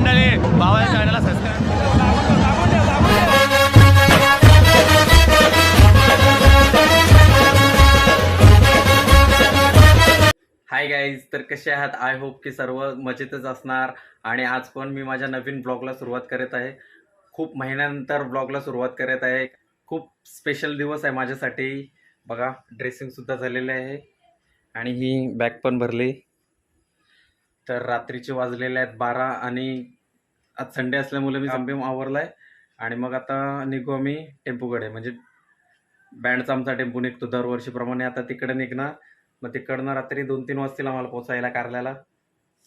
मंडळी भावाच्या चॅनलला सबस्क्राईब हाय गाईज तर कसे आहात? आय होप की सर्व मजेतच असणार. आणि आज पण मी माझ्या नवीन ब्लॉगला सुरुवात करत आहे. खूप महिन्यानंतर ब्लॉगला सुरुवात करत आहे. खूप स्पेशल दिवस आहे माझ्यासाठी. बघा ड्रेसिंगसुद्धा झालेले आहे. आणि ही बॅग पण भरली. तर रात्रीचे वाजलेले आहेत बारा आणि आज संडे असल्यामुळे मी संभीम आवरला आहे आणि मग आता निघू आम्ही टेम्पोकडे. म्हणजे बँडचा आमचा टेम्पो निघतो दरवर्षीप्रमाणे. आता तिकडे निघणार. मग तिकडनं रात्री दोन तीन वाजतील आम्हाला पोचायला कारल्याला.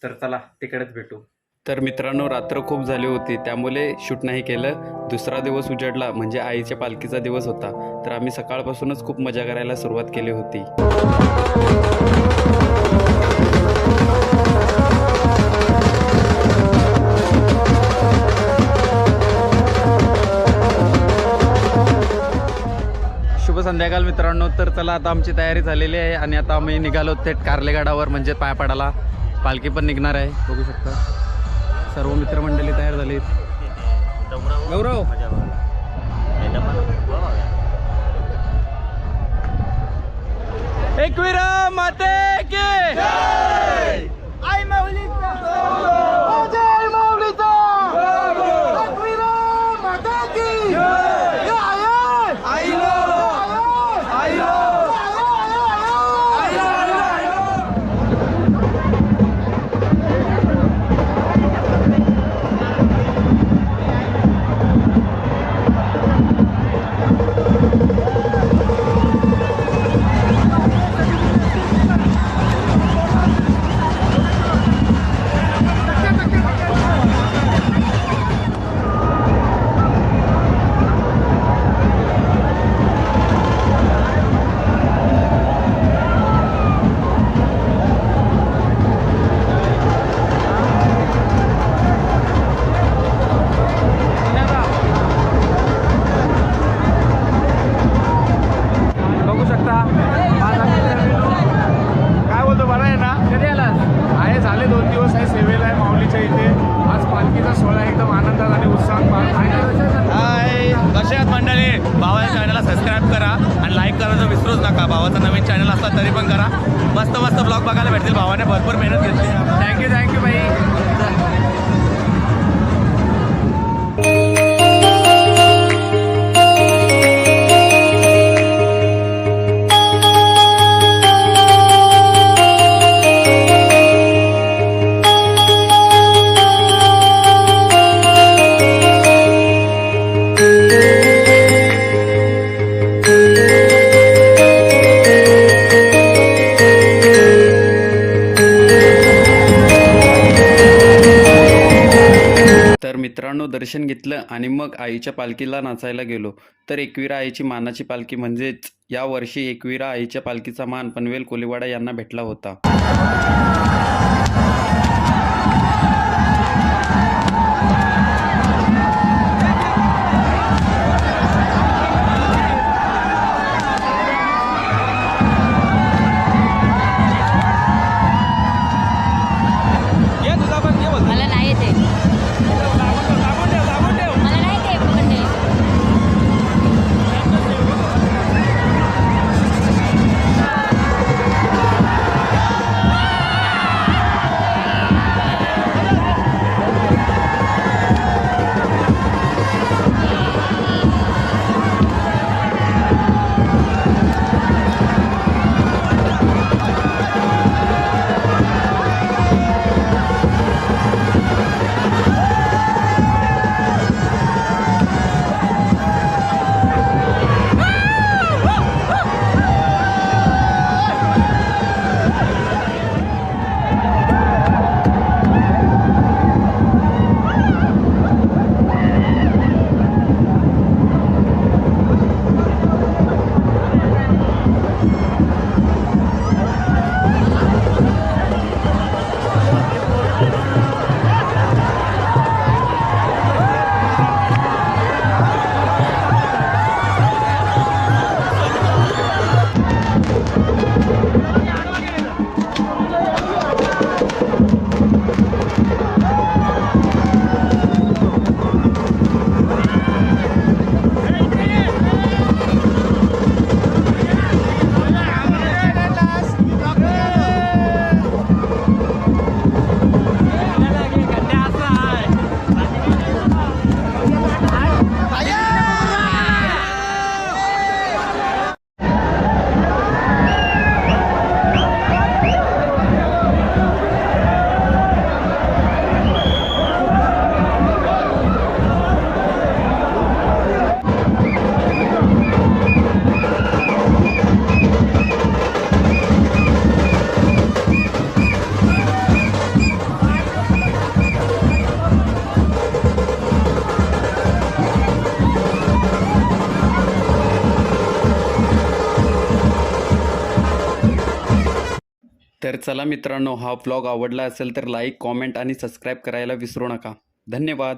तर चला तिकडेच भेटू. तर मित्रांनो रात्र खूप झाली होती. त्यामुळे शूट नाही केलं. दुसरा दिवस उजडला. म्हणजे आईच्या पालखीचा दिवस होता. तर आम्ही सकाळपासूनच खूप मजा करायला सुरुवात केली होती. संध्याकाळ मित्रांनो तर चला आता आमची तयारी झालेली आहे आणि आता आम्ही निघालो थेट कारलेगाडावर म्हणजे पायापाडाला. पालखी पण निघणार आहे बघू शकता. सर्व मित्रमंडळी तयार झाली गौरव! एकविरा माते सबस्क्राईब करा आणि लाईक करायचं विसरूच नका. भावाचं नवीन चॅनल असला तरी पण करा. मस्त मस्त ब्लॉग बघायला भेटतील. भावाने भरपूर मेहनत घेतली. थँक्यू थँक्यू बाई. मित्रांनो दर्शन घेतलं आणि मग आईच्या पालखीला नाचायला गेलो. तर एकविरा आईची मानाची पालखी म्हणजेच या वर्षी एकविरा आईच्या पालखीचा मान पनवेल कोलिवाडा यांना भेटला होता. तर चला मित्रांनो हा ब्लॉग आवडला असेल तर लाईक कॉमेंट आणि सबस्क्राईब करायला विसरू नका. धन्यवाद.